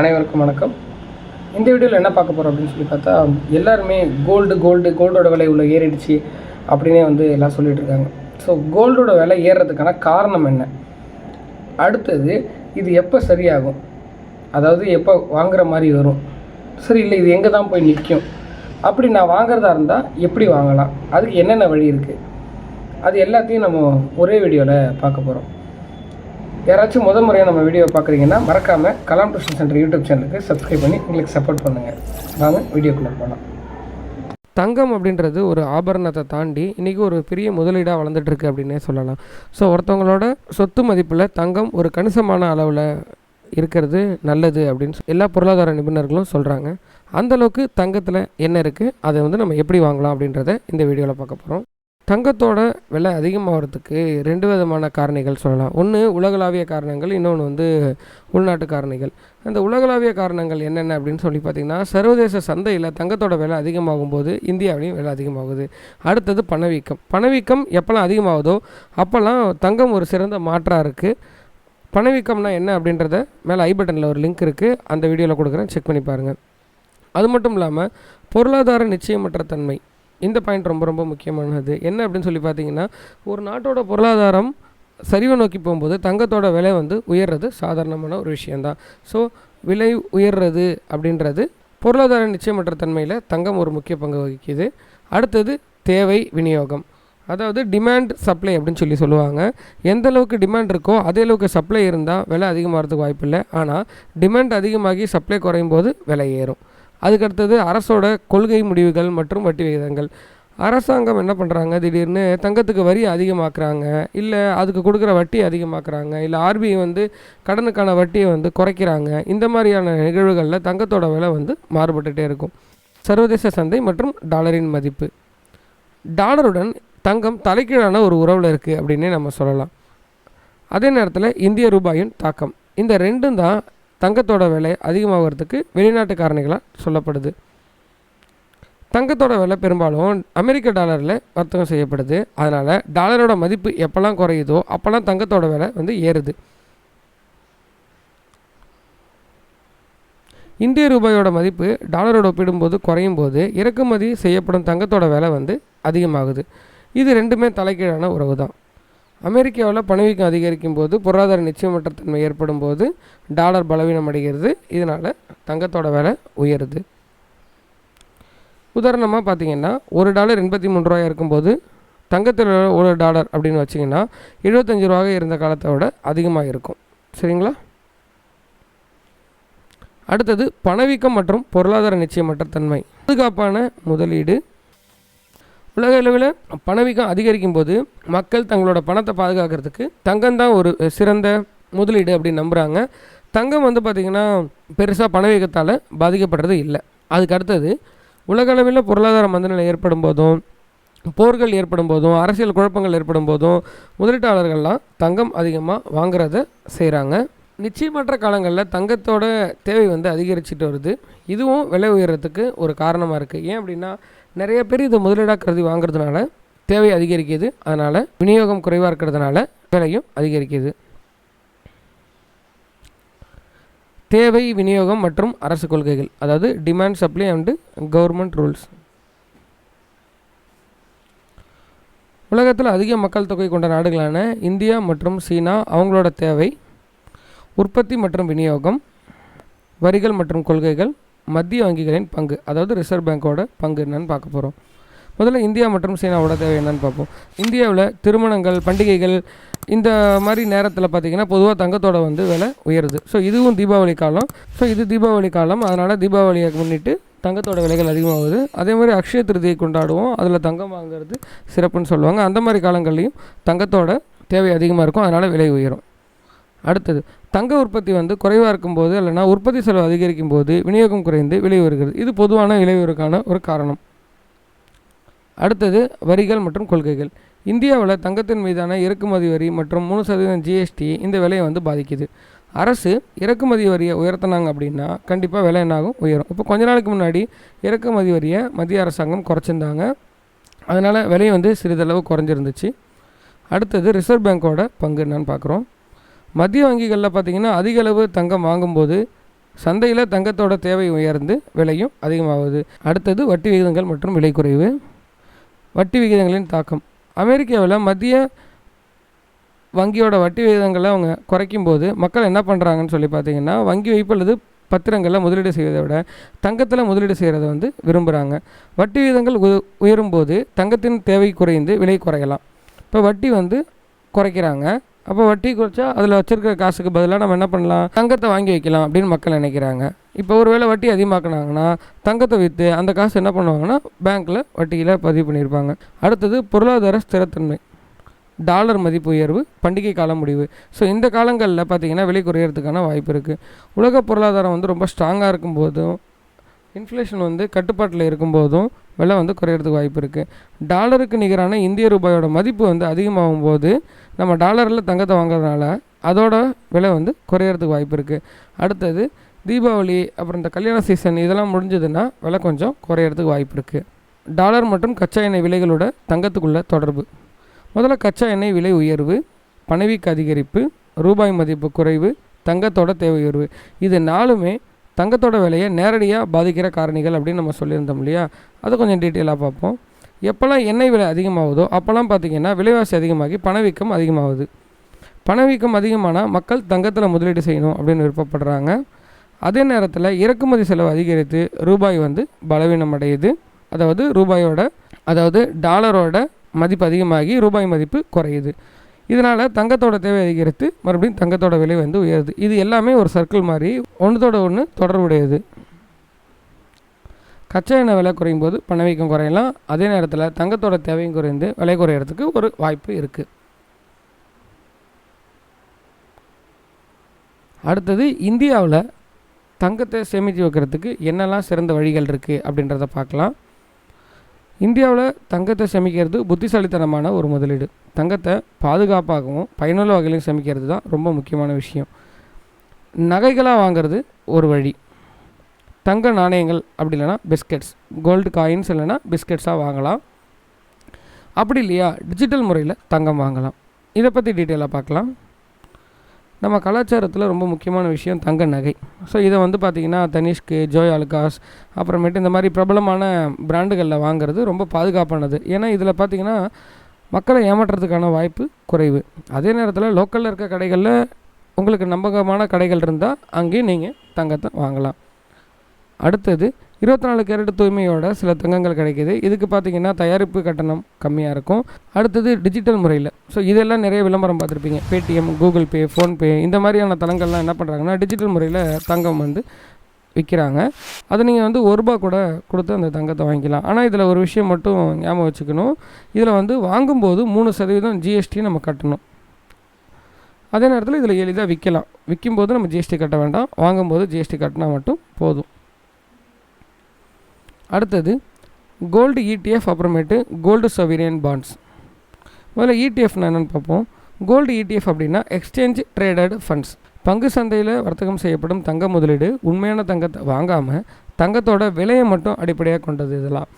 அனைவருக்கும் வணக்கம். இந்த வீடியோவில் என்ன பார்க்க போகிறோம் அப்படின்னு சொல்லி பார்த்தா எல்லாருமே கோல்டு கோல்டு கோல்டோட விலை உள்ள ஏறிடுச்சு அப்படின்னே வந்து எல்லாம் சொல்லிகிட்டு இருக்காங்க. ஸோ கோல்டோட விலை ஏறுறதுக்கான காரணம் என்ன? அடுத்தது இது எப்போ சரியாகும்? அதாவது எப்போ வாங்குற மாதிரி வரும்? சரி இல்லை இது எங்கே தான் போய் நிற்கும் அப்படி நான் வாங்குறதா இருந்தால் எப்படி வாங்கலாம்? அதுக்கு என்னென்ன வழி இருக்குது அது எல்லாத்தையும் நம்ம ஒரே வீடியோவில் பார்க்க போகிறோம் யாராச்சும் முத முறையாக நம்ம வீடியோ பார்க்குறீங்கன்னா மறக்காமல் கலாம் டியூஷன் சென்டர் யூடியூப் சேனலுக்கு சப்ஸ்கிரைப் பண்ணி எங்களுக்கு சப்போர்ட் பண்ணுங்கள் வாங்க வீடியோக்குள்ளே போகலாம் தங்கம் அப்படின்றது ஒரு ஆபரணத்தை தாண்டி இன்றைக்கி ஒரு பெரிய முதலீடாக வளர்ந்துட்டுருக்கு அப்படின்னே சொல்லலாம். ஸோ ஒருத்தவங்களோட சொத்து மதிப்பில் தங்கம் ஒரு கணிசமான அளவில் இருக்கிறது நல்லது அப்படின்னு எல்லா பொருளாதார நிபுணர்களும் சொல்கிறாங்க அந்தளவுக்கு தங்கத்தில் என்ன இருக்குது அதை வந்து நம்ம எப்படி வாங்கலாம் அப்படின்றத இந்த வீடியோவில் பார்க்க போகிறோம் தங்கத்தோட விலை அதிகமாகிறதுக்கு ரெண்டு விதமான காரணிகள் சொல்லலாம். ஒன்று உலகளாவிய காரணங்கள் இன்னொன்று வந்து உள்நாட்டு காரணிகள். அந்த உலகளாவிய காரணங்கள் என்னென்ன அப்படின்னு சொல்லி பார்த்திங்கன்னா சர்வதேச சந்தையில் தங்கத்தோட விலை அதிகமாகும் போது இந்தியாவிலையும் விலை அதிகமாகுது. அடுத்தது பணவீக்கம். பணவீக்கம் எப்போல்லாம் அதிகமாகுதோ அப்போல்லாம் தங்கம் ஒரு சிறந்த மாற்றாக இருக்குது பணவீக்கம்னா என்ன அப்படின்றத மேலே ஐ பட்டனில் ஒரு லிங்க் இருக்குது அந்த வீடியோவில் கொடுக்குறேன். செக் பண்ணி பாருங்கள் அது மட்டும் இல்லாமல் பொருளாதார நிச்சயமற்ற தன்மை. இந்த பாயிண்ட் ரொம்ப ரொம்ப முக்கியமானது. என்ன அப்படின்னு சொல்லி பார்த்தீங்கன்னா ஒரு நாட்டோட பொருளாதாரம் சரிவை நோக்கி போகும்போது தங்கத்தோட விலை வந்து உயர்றது சாதாரணமான ஒரு விஷயந்தான் ஸோ விலை உயர்றது அப்படின்றது பொருளாதார நிச்சயமற்ற தன்மையில் தங்கம் ஒரு முக்கிய பங்கு வகிக்குது. அடுத்தது தேவை விநியோகம். அதாவது டிமாண்ட் சப்ளை அப்படின்னு சொல்லி சொல்லுவாங்க. எந்த அளவுக்கு டிமாண்ட் இருக்கோ அதே அளவுக்கு சப்ளை இருந்தால் விலை அதிகமாகிறதுக்கு வாய்ப்பில்லை. ஆனால் டிமாண்ட் அதிகமாகி சப்ளை குறையும் போது விலை ஏறும். அதுக்கடுத்தது அரசோட கொள்கை முடிவுகள் மற்றும் வட்டி விகிதங்கள். அரசாங்கம் என்ன பண்ணுறாங்க திடீர்னு தங்கத்துக்கு வரி அதிகமாக்குறாங்க. இல்லை அதுக்கு கொடுக்குற வட்டி அதிகமாக்குறாங்க. இல்லை ஆர்பிஐ வந்து கடனுக்கான வட்டியை வந்து குறைக்கிறாங்க. இந்த மாதிரியான நிகழ்வுகளில் தங்கத்தோட விலை வந்து மாறுபட்டுகிட்டே இருக்கும். சர்வதேச சந்தை மற்றும் டாலரின் மதிப்பு. டாலருடன் தங்கம் தலைக்கீழான ஒரு உறவில் இருக்குது அப்படின்னே நம்ம சொல்லலாம். அதே நேரத்தில் இந்திய ரூபாயின் தாக்கம். இந்த ரெண்டும் தான் தங்கத்தோட விலை அதிகமாகிறதுக்கு வெளிநாட்டு காரணிகளாக சொல்லப்படுது. தங்கத்தோட விலை பெரும்பாலும் அமெரிக்க டாலரில் வர்த்தகம் செய்யப்படுது. அதனால் டாலரோட மதிப்பு எப்போல்லாம் குறையுதோ அப்போல்லாம் தங்கத்தோட விலை வந்து ஏறுது. இந்திய ரூபாயோட மதிப்பு டாலரோட ஒப்பிடும்போது குறையும் போது இறக்குமதி செய்யப்படும் தங்கத்தோட விலை வந்து அதிகமாகுது. இது ரெண்டுமே தலைகீழான உறவு தான் அமெரிக்காவில் பணவீக்கம் அதிகரிக்கும் போது பொருளாதார நிச்சயமற்ற தன்மை ஏற்படும் போது டாலர் பலவீனம் அடைகிறது. இதனால் தங்கத்தோட விலை உயருது. உதாரணமாக பார்த்தீங்கன்னா ஒரு டாலர் எண்பத்தி மூணு ரூபாய் இருக்கும்போது தங்கத்தில் ஒரு டாலர் அப்படின்னு வச்சிங்கன்னா எழுபத்தஞ்சு ரூபாக இருந்த காலத்தை விட அதிகமாக இருக்கும். சரிங்களா? அடுத்தது பணவீக்கம் மற்றும் பொருளாதார நிச்சயமற்ற தன்மை பாதுகாப்பான முதலீடு உலக அளவில் பணவீக்கம் அதிகரிக்கும் போது மக்கள் தங்களோட பணத்தை பாதுகாக்கிறதுக்கு தங்கம் தான் ஒரு சிறந்த முதலீடு அப்படின்னு நம்புகிறாங்க தங்கம் வந்து பார்த்திங்கன்னா பெருசாக பணவீக்கத்தால் பாதிக்கப்படுறது இல்லை. அதுக்கு அடுத்தது உலக அளவில் பொருளாதார மந்தநிலை ஏற்படும் போதும் போர்கள் ஏற்படும் போதும் அரசியல் குழப்பங்கள் ஏற்படும் போதும் முதலீட்டாளர்கள்லாம் தங்கம் அதிகமாக வாங்குறத செய்கிறாங்க நிச்சயமற்ற காலங்களில் தங்கத்தோட தேவை வந்து அதிகரிச்சுட்டு வருது. இதுவும் விலை உயர்றதுக்கு ஒரு காரணமாக இருக்குது ஏன் அப்படின்னா நிறைய பேர் இதை முதலீடாக கருதி வாங்குறதுனால தேவை அதிகரிக்குது. அதனால் விநியோகம் குறைவாக இருக்கிறதுனால விலையும் அதிகரிக்குது. தேவை விநியோகம் மற்றும் அரசு கொள்கைகள் அதாவது demand supply and government rules உலகத்தில் அதிக மக்கள் தொகை கொண்ட நாடுகளான இந்தியா மற்றும் சீனா அவங்களோட தேவை உற்பத்தி மற்றும் விநியோகம் வரிகள் மற்றும் கொள்கைகள் மத்திய வங்கிகளின் பங்கு. அதாவது ரிசர்வ் பேங்க்கோட பங்கு என்னன்னு பார்க்க போகிறோம் முதல்ல இந்தியா மற்றும் சீனாவோட தேவை என்னன்னு பார்ப்போம். இந்தியாவில் திருமணங்கள் பண்டிகைகள் இந்த மாதிரி நேரத்தில் பார்த்திங்கன்னா பொதுவாக தங்கத்தோட வந்து விலை உயருது. ஸோ இதுவும் தீபாவளி காலம். ஸோ இது தீபாவளி காலம். அதனால் தீபாவளியை முன்னிட்டு தங்கத்தோட விலைகள் அதிகமாகுது. அதே மாதிரி அக்ஷய திருதியை கொண்டாடுவோம். அதில் தங்கம் வாங்குறது சிறப்புன்னு சொல்லுவாங்க. அந்த மாதிரி காலங்கள்லையும் தங்கத்தோட தேவை அதிகமாக இருக்கும். அதனால் விலை உயரும். அடுத்தது தங்க உற்பத்தி வந்து குறைவாக இருக்கும்போது இல்லைனா உற்பத்தி செலவு அதிகரிக்கும் போது விநியோகம் குறைந்து விலை வருகிறது. இது பொதுவான விலை ஒரு காரணம். அடுத்தது வரிகள் மற்றும் கொள்கைகள். இந்தியாவில் தங்கத்தின் மீதான இறக்குமதி வரி மற்றும் மூணு சதவீதம் ஜிஎஸ்டி இந்த விலையை வந்து பாதிக்குது. அரசு இறக்குமதி வரியை உயர்த்தினாங்க அப்படின்னா கண்டிப்பாக விலை என்னாகும்? உயரும். இப்போ கொஞ்ச நாளைக்கு முன்னாடி இறக்குமதி வரியை மத்திய அரசாங்கம் குறைச்சிருந்தாங்க. அதனால் விலை வந்து சிறிதளவு குறைஞ்சிருந்துச்சு. அடுத்தது ரிசர்வ் பேங்கோட பங்கு என்னன்னு பார்க்குறோம் மத்திய வங்கிகளில் பார்த்திங்கன்னா அதிக அளவு தங்கம் வாங்கும்போது சந்தையில் தங்கத்தோட தேவை உயர்ந்து விலையும் அதிகமாகுது. அடுத்தது வட்டி விகிதங்கள் மற்றும் விலை குறைவு. வட்டி விகிதங்களின் தாக்கம். அமெரிக்காவில் மத்திய வங்கியோட வட்டி விகிதங்களை அவங்க குறைக்கும் போது மக்கள் என்ன பண்ணுறாங்கன்னு சொல்லி பார்த்தீங்கன்னா வங்கி வைப்பு அல்லது பத்திரங்களில் முதலீடு செய்வதை விட தங்கத்தில் முதலீடு செய்கிறத வந்து விரும்புகிறாங்க வட்டி விகிதங்கள் உ உயரும்போது தங்கத்தின் தேவை குறைந்து விலை குறையலாம். இப்போ வட்டி வந்து குறைக்கிறாங்க. அப்போ வட்டி குறைச்சா அதில் வச்சிருக்கிற காசுக்கு பதிலாக நம்ம என்ன பண்ணலாம்? தங்கத்தை வாங்கி வைக்கலாம் அப்படின்னு மக்கள் நினைக்கிறாங்க. இப்போ ஒருவேளை வட்டி அதிகமாக்குனாங்கன்னா தங்கத்தை விற்று அந்த காசு என்ன பண்ணுவாங்கன்னா பேங்க்கில் வட்டியில் பதிவு பண்ணியிருப்பாங்க. அடுத்தது பொருளாதார ஸ்திரத்தன்மை. டாலர் மதிப்பு உயர்வு பண்டிகை கால முடிவு. ஸோ இந்த காலங்களில் பார்த்திங்கன்னா விலை குறையிறதுக்கான வாய்ப்பு இருக்குது உலக பொருளாதாரம் வந்து ரொம்ப ஸ்ட்ராங்காக இருக்கும்போதும் இன்ஃப்ளேஷன் வந்து கட்டுப்பாட்டில் இருக்கும்போதும் விலை வந்து குறையிறதுக்கு வாய்ப்பு இருக்குது டாலருக்கு நிகரான இந்திய ரூபாயோட மதிப்பு வந்து அதிகமாகும் போது நம்ம டாலரில் தங்கத்தை வாங்குறதுனால அதோட விலை வந்து குறையிறதுக்கு வாய்ப்பு இருக்குது அடுத்தது தீபாவளி அப்புறம் இந்த கல்யாண சீசன் இதெல்லாம் முடிஞ்சதுன்னா விலை கொஞ்சம் குறையிறதுக்கு வாய்ப்பு இருக்குது டாலர் மற்றும் கச்சா எண்ணெய் விலைகளோட தங்கத்துக்குள்ள தொடர்பு. முதல்ல கச்சா எண்ணெய் விலை உயர்வு பணவீக்க அதிகரிப்பு ரூபாய் மதிப்பு குறைவு தங்கத்தோட தேவை உயர்வு. இது நாலுமே தங்கத்தோட விலையை நேரடியாக பாதிக்கிற காரணிகள் அப்படின்னு நம்ம சொல்லியிருந்தோம் இல்லையா? அதை கொஞ்சம் டீட்டெயிலாக பார்ப்போம். எப்போல்லாம் எண்ணெய் விலை அதிகமாகுதோ அப்போல்லாம் பார்த்திங்கன்னா விலைவாசி அதிகமாகி பணவீக்கம் அதிகமாகுது. பணவீக்கம் அதிகமானால் மக்கள் தங்கத்தில் முதலீடு செய்யணும் அப்படின்னு விருப்பப்படுறாங்க. அதே நேரத்தில் இறக்குமதி செலவு அதிகரித்து ரூபாய் வந்து பலவீனம் அடையுது. அதாவது ரூபாயோட அதாவது டாலரோட மதிப்பு அதிகமாகி ரூபாய் மதிப்பு குறையுது. இதனால் தங்கத்தோட தேவை அதிகரித்து மறுபடியும் தங்கத்தோட விலை வந்து உயருது. இது எல்லாமே ஒரு சர்க்கிள் மாதிரி ஒன்றுத்தோட ஒன்று தொடர்புடையது. கச்சா எண்ணெய் விலை குறையும் போது பணவீக்கம் குறையலாம். அதே நேரத்தில் தங்கத்தோட தேவையும் குறைந்து விலை குறையிறதுக்கு ஒரு வாய்ப்பு இருக்குது அடுத்தது இந்தியாவில் தங்கத்தை சேமித்து வைக்கிறதுக்கு என்னெல்லாம் சிறந்த வழிகள் இருக்குது அப்படின்றத பார்க்கலாம். இந்தியாவில் தங்கத்தை சேமிக்கிறது புத்திசாலித்தனமான ஒரு முதலீடு. தங்கத்தை பாதுகாப்பாகவும் பயனுள்ள வகையிலும் சேமிக்கிறது தான் ரொம்ப முக்கியமான விஷயம். நகைகளாக வாங்குறது ஒரு வழி. தங்க நாணயங்கள் அப்படி இல்லைன்னா பிஸ்கெட்ஸ். கோல்டு காயின்ஸ் இல்லைனா பிஸ்கெட்ஸாக வாங்கலாம். அப்படி இல்லையா டிஜிட்டல் முறையில் தங்கம் வாங்கலாம். இதை பற்றி டீட்டெயிலாக பார்க்கலாம். நம்ம கலாச்சாரத்தில் ரொம்ப முக்கியமான விஷயம் தங்க நகை. ஸோ இதை வந்து பார்த்திங்கன்னா தனிஷ்கு ஜோய் அலுகாஸ் அப்புறமேட்டு இந்த மாதிரி பிரபலமான பிராண்டுகளில் வாங்குறது ரொம்ப பாதுகாப்பானது. ஏன்னா இதில் பார்த்திங்கன்னா மக்களை ஏமாற்றுறதுக்கான வாய்ப்பு குறைவு. அதே நேரத்தில் லோக்கலில் இருக்க கடைகளில் உங்களுக்கு நம்பகமான கடைகள் இருந்தால் அங்கேயும் நீங்கள் தங்கத்தை வாங்கலாம். அடுத்தது இருபத்தி நாலு கேரட் தூய்மையோட சில தங்கங்கள் கிடைக்கிது. இதுக்கு பார்த்தீங்கன்னா தயாரிப்பு கட்டணம் கம்மியாக இருக்கும். அடுத்தது டிஜிட்டல் முறையில். ஸோ இதெல்லாம் நிறைய விளம்பரம் பார்த்துருப்பீங்க. பேடிஎம் கூகுள் பே ஃபோன்பே இந்த மாதிரியான தளங்கள்லாம் என்ன பண்ணுறாங்கன்னா டிஜிட்டல் முறையில் தங்கம் வந்து விற்கிறாங்க அதை நீங்கள் வந்து ஒரு ரூபா கூட கொடுத்து அந்த தங்கத்தை வாங்கிக்கலாம். ஆனால் இதில் ஒரு விஷயம் மட்டும் ஞாபகம் வச்சுக்கணும். இதில் வந்து வாங்கும்போது மூணு சதவீதம் ஜிஎஸ்டி நம்ம கட்டணும். அதே நேரத்தில் இதில் எளிதாக விற்கலாம் விற்கும்போது நம்ம ஜிஎஸ்டி கட்ட வேண்டாம். வாங்கும்போது ஜிஎஸ்டி கட்டினா மட்டும் போதும். அடுத்தது கோல்டு இடிஎஃப் அப்புறமேட்டு கோல்டு சொவிரியன் பாண்ட்ஸ் முதல்ல இடிஎஃப்னா என்னென்னு பார்ப்போம். கோல்டு இடிஎஃப் அப்படின்னா எக்ஸ்சேஞ்ச் ட்ரேடட் ஃபண்ட்ஸ் பங்கு சந்தையில் வர்த்தகம் செய்யப்படும் தங்க முதலீடு உண்மையான தங்கத்தை வாங்காமல் தங்கத்தோட விலையை மட்டும் அடிப்படையாக கொண்டது இதெல்லாம்.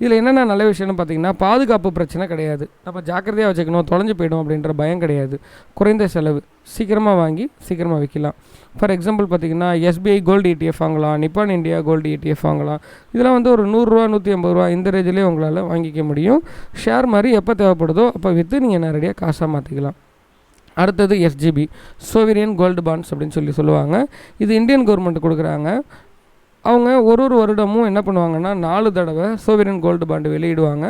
இதில் என்னென்ன நல்ல விஷயம்னு பார்த்தீங்கன்னா பாதுகாப்பு பிரச்சனை கிடையாது. நம்ம ஜாக்கிரதையாக வச்சுக்கணும் தொலைஞ்சு போயிடும் அப்படின்ற பயம் கிடையாது. குறைந்த செலவு. சீக்கிரமாக வாங்கி சீக்கிரமாக விற்கலாம். ஃபார் எக்ஸாம்பிள் பார்த்தீங்கன்னா எஸ்பிஐ கோல்டு இடிஎஃப் வாங்கலாம் நிப்பான் இந்தியா கோல்டு இடிஎஃப் வாங்கலாம். இதெல்லாம் வந்து ஒரு நூறுரூவா நூற்றி ஐம்பது ரூபா இந்த ரேஞ்சிலே உங்களால் வாங்கிக்க முடியும். ஷேர் மாதிரி எப்போ தேவைப்படுதோ அப்போ விற்று நீங்கள் நேரடியாக காசாக மாற்றிக்கலாம் அடுத்தது எஸ்ஜிபி சோவிரியன் கோல்டு பாண்ட்ஸ் அப்படின்னு சொல்லி சொல்லுவாங்க. இது இந்தியன் கவர்மெண்ட் கொடுக்குறாங்க. அவங்க ஒரு ஒரு வருடமும் என்ன பண்ணுவாங்கன்னா நாலு தடவை சோவிரியன் கோல்டு பாண்டு வெளியிடுவாங்க.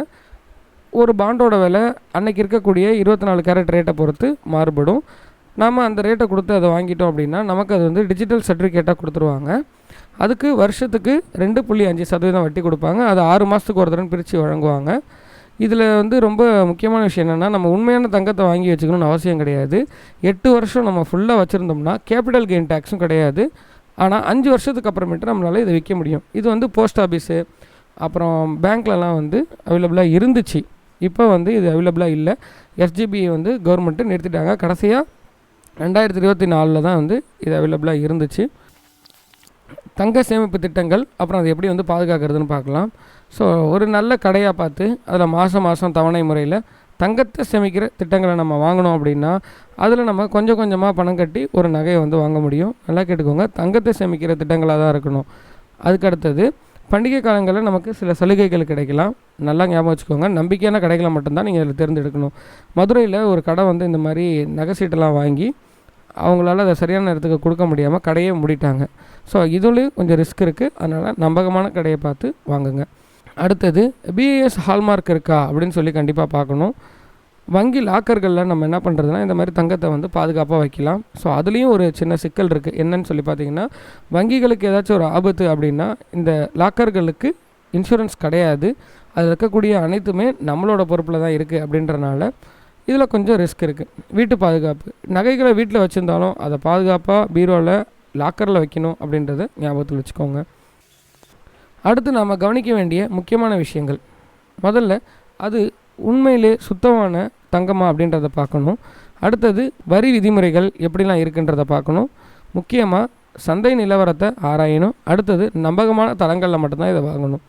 ஒரு பாண்டோட விலை அன்னைக்கு இருக்கக்கூடிய இருபத்தி நாலு கேரட் ரேட்டை பொறுத்து மாறுபடும். நாம் அந்த ரேட்டை கொடுத்து அதை வாங்கிட்டோம் அப்படின்னா நமக்கு அது வந்து டிஜிட்டல் சர்டிஃபிகேட்டாக கொடுத்துருவாங்க. அதுக்கு வருஷத்துக்கு ரெண்டு புள்ளி அஞ்சு சதவீதம் வட்டி கொடுப்பாங்க. அது ஆறு மாதத்துக்கு ஒரு தடவை பிரித்து வழங்குவாங்க. இதில் வந்து ரொம்ப முக்கியமான விஷயம் என்னென்னா நம்ம உண்மையான தங்கத்தை வாங்கி வச்சுக்கணும்னு அவசியம் கிடையாது. எட்டு வருஷம் நம்ம ஃபுல்லாக வச்சுருந்தோம்னா கேபிட்டல் கெயின் டேக்ஸும் கிடையாது. ஆனால் அஞ்சு வருஷத்துக்கு அப்புறமேட்டு நம்மளால் இதை விற்க முடியும். இது வந்து போஸ்ட் ஆஃபீஸு அப்புறம் பேங்க்லலாம் வந்து அவைலபிளாக இருந்துச்சு. இப்போ வந்து இது அவைலபிளாக இல்லை. எஸ்ஜிபியை வந்து கவர்மெண்ட்டு நிறுத்திட்டாங்க. கடைசியாக ரெண்டாயிரத்தி இருபத்தி நாலில் தான் வந்து இது அவைலபிளாக இருந்துச்சு. தங்க சேமிப்பு திட்டங்கள் அப்புறம் அதை எப்படி வந்து பாதுகாக்கிறதுன்னு பார்க்கலாம். ஸோ ஒரு நல்ல கடையாக பார்த்து அதில் மாதம் மாதம் தவணை முறையில் தங்கத்தை சேமிக்கிற திட்டங்களை நம்ம வாங்கினோம் அப்படின்னா அதில் நம்ம கொஞ்சம் கொஞ்சமாக பணம் கட்டி ஒரு நகையை வந்து வாங்க முடியும். நல்லா கேட்டுக்கோங்க. தங்கத்தை சேமிக்கிற திட்டங்களாக தான் இருக்கணும். அதுக்கு அடுத்தது பண்டிகை காலங்களில் நமக்கு சில சலுகைகள் கிடைக்கலாம். நல்லா ஞாபகம் வச்சுக்கோங்க. நம்பிக்கையான கடைகளை மட்டும்தான் நீங்கள் இதில் தேர்ந்தெடுக்கணும். மதுரையில் ஒரு கடை வந்து இந்த மாதிரி நகை சீட்டெல்லாம் வாங்கி அவங்களால அதை சரியான நேரத்துக்கு கொடுக்க முடியாமல் கடையே மூடிட்டாங்க. ஸோ இதுலேயும் கொஞ்சம் ரிஸ்க் இருக்குது அதனால் நம்பகமான கடையை பார்த்து வாங்குங்க. அடுத்தது பிஏஎஸ் ஹால்மார்க் இருக்கா அப்படின்னு சொல்லி கண்டிப்பாக பார்க்கணும். வங்கி லாக்கர்களில் நம்ம என்ன பண்ணுறதுனா இந்த மாதிரி தங்கத்தை வந்து பாதுகாப்பாக வைக்கலாம். ஸோ அதுலேயும் ஒரு சின்ன சிக்கல் இருக்குது என்னன்னு சொல்லி பார்த்தீங்கன்னா வங்கிகளுக்கு ஏதாச்சும் ஒரு ஆபத்து அப்படின்னா இந்த லாக்கர்களுக்கு இன்சூரன்ஸ் கிடையாது. அதில் இருக்கக்கூடிய அனைத்துமே நம்மளோட பொறுப்பில் தான் இருக்குது அப்படின்றனால இதில் கொஞ்சம் ரிஸ்க் இருக்குது வீட்டு பாதுகாப்பு. நகைகளை வீட்டில் வச்சுருந்தாலும் அதை பாதுகாப்பாக பீரோவில் லாக்கரில் வைக்கணும் அப்படின்றத ஞாபகத்தில் வச்சுக்கோங்க. அடுத்து நாம் கவனிக்க வேண்டிய முக்கியமான விஷயங்கள். முதல்ல அது உண்மையிலே சுத்தமான தங்கமா அப்படின்றத பார்க்கணும். அடுத்தது வரி விதிமுறைகள் எப்படிலாம் இருக்குன்றத பார்க்கணும். முக்கியமாக சந்தை நிலவரத்தை ஆராயணும். அடுத்தது நம்பகமான தளங்களில் மட்டும்தான் இதை வாங்கணும்.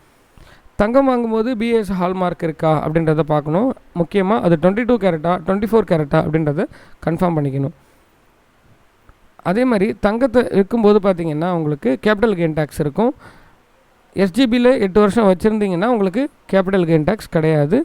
தங்கம் வாங்கும்போது பிஎஸ் ஹால்மார்க் இருக்கா அப்படின்றத பார்க்கணும். முக்கியமாக அது டுவெண்ட்டி டூ கேரட்டா டுவெண்ட்டி ஃபோர் கேரட்டா அப்படின்றத கன்ஃபார்ம் பண்ணிக்கணும். அதே மாதிரி தங்கத்தை விற்கும்போது பார்த்திங்கன்னா உங்களுக்கு கேபிட்டல் கெயின் டேக்ஸ் இருக்கும். எஸ்ஜிபியில் எட்டு வருஷம் வச்சுருந்தீங்கன்னா உங்களுக்கு கேபிட்டல் கெயின் டேக்ஸ் கிடையாது.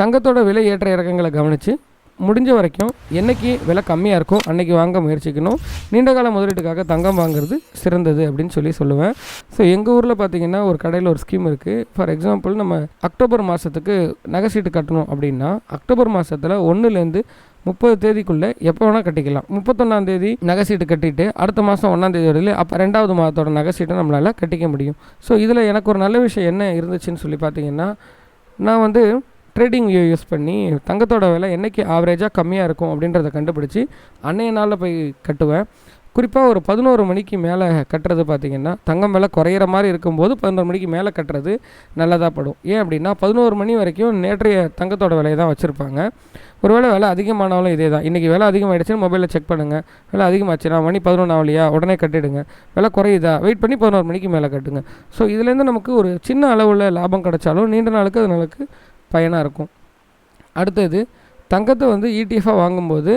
தங்கத்தோட விலை ஏற்ற இறக்கங்களை கவனித்து முடிஞ்ச வரைக்கும் என்றைக்கு விலை கம்மியாக இருக்கோ அன்றைக்கி வாங்க முயற்சிக்கணும். நீண்ட கால முதலீட்டுக்காக தங்கம் வாங்குறது சிறந்தது அப்படின்னு சொல்லி சொல்லுவேன். ஸோ எங்கள் ஊரில் பார்த்தீங்கன்னா ஒரு கடையில் ஒரு ஸ்கீம் இருக்குது ஃபார் எக்ஸாம்பிள் நம்ம அக்டோபர் மாதத்துக்கு நகை சீட்டு கட்டணும் அப்படின்னா அக்டோபர் மாதத்தில் ஒன்றுலேருந்து முப்பது தேதிக்குள்ளே எப்போ வேணால் கட்டிக்கலாம். முப்பத்தொன்னாம் தேதி நகை சீட்டு கட்டிட்டு அடுத்த மாதம் ஒன்றாம் தேதி வரையில அப்போ ரெண்டாவது மாதத்தோட நகை சீட்டை நம்மளால் கட்டிக்க முடியும். ஸோ இதில் எனக்கு ஒரு நல்ல விஷயம் என்ன இருந்துச்சுன்னு சொல்லி பார்த்தீங்கன்னா நான் வந்து ட்ரேடிங் வியூ யூஸ் பண்ணி தங்கத்தோட விலை என்றைக்கு ஆவரேஜாக கம்மியாக இருக்கும் அப்படின்றத கண்டுபிடிச்சி அன்னைய நாளில் போய் கட்டுவேன். குறிப்பாக ஒரு பதினோரு மணிக்கு மேலே கட்டுறது பார்த்திங்கன்னா தங்கம் விலை குறையிற மாதிரி இருக்கும்போது பதினோரு மணிக்கு மேலே கட்டுறது நல்லதாக படும். ஏன் அப்படின்னா பதினோரு மணி வரைக்கும் நேற்றைய தங்கத்தோட விலையை தான் வச்சுருப்பாங்க. ஒருவேளை விலை அதிகமானாலும் இதே தான். இன்றைக்கி விலை அதிகமாகிடுச்சுன்னு மொபைலில் செக் பண்ணுங்கள் விலை அதிகமாச்சுன்னா மணி பதினொன்று ஆகலையா உடனே கட்டிடுங்க. விலை குறையுதா? வெயிட் பண்ணி பதினோரு மணிக்கு மேலே கட்டுங்க. ஸோ இதுலேருந்து நமக்கு ஒரு சின்ன அளவில் லாபம் கிடைச்சாலும் நீண்ட நாளுக்கு அது நமக்கு பயனாக இருக்கும். அடுத்தது தங்கத்தை வந்து இடிஎஃபாக வாங்கும்போது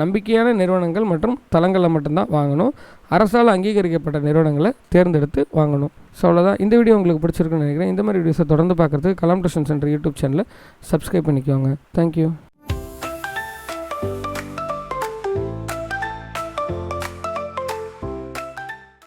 நம்பிக்கையான நிறுவனங்கள் மற்றும் தளங்களில் மட்டும்தான் வாங்கணும். அரசால் அங்கீகரிக்கப்பட்ட நிறுவனங்களை தேர்ந்தெடுத்து வாங்கணும். ஸோ அவ்வளோதான் இந்த வீடியோ உங்களுக்கு பிடிச்சிருக்குன்னு நினைக்கிறேன். இந்த மாதிரி வீடியோஸை தொடர்ந்து பார்க்குறதுக்கு கலாம் டியூஷன் சென்டர் யூடியூப் சேனலை சப்ஸ்கிரைப் பண்ணிக்கோங்க. Thank you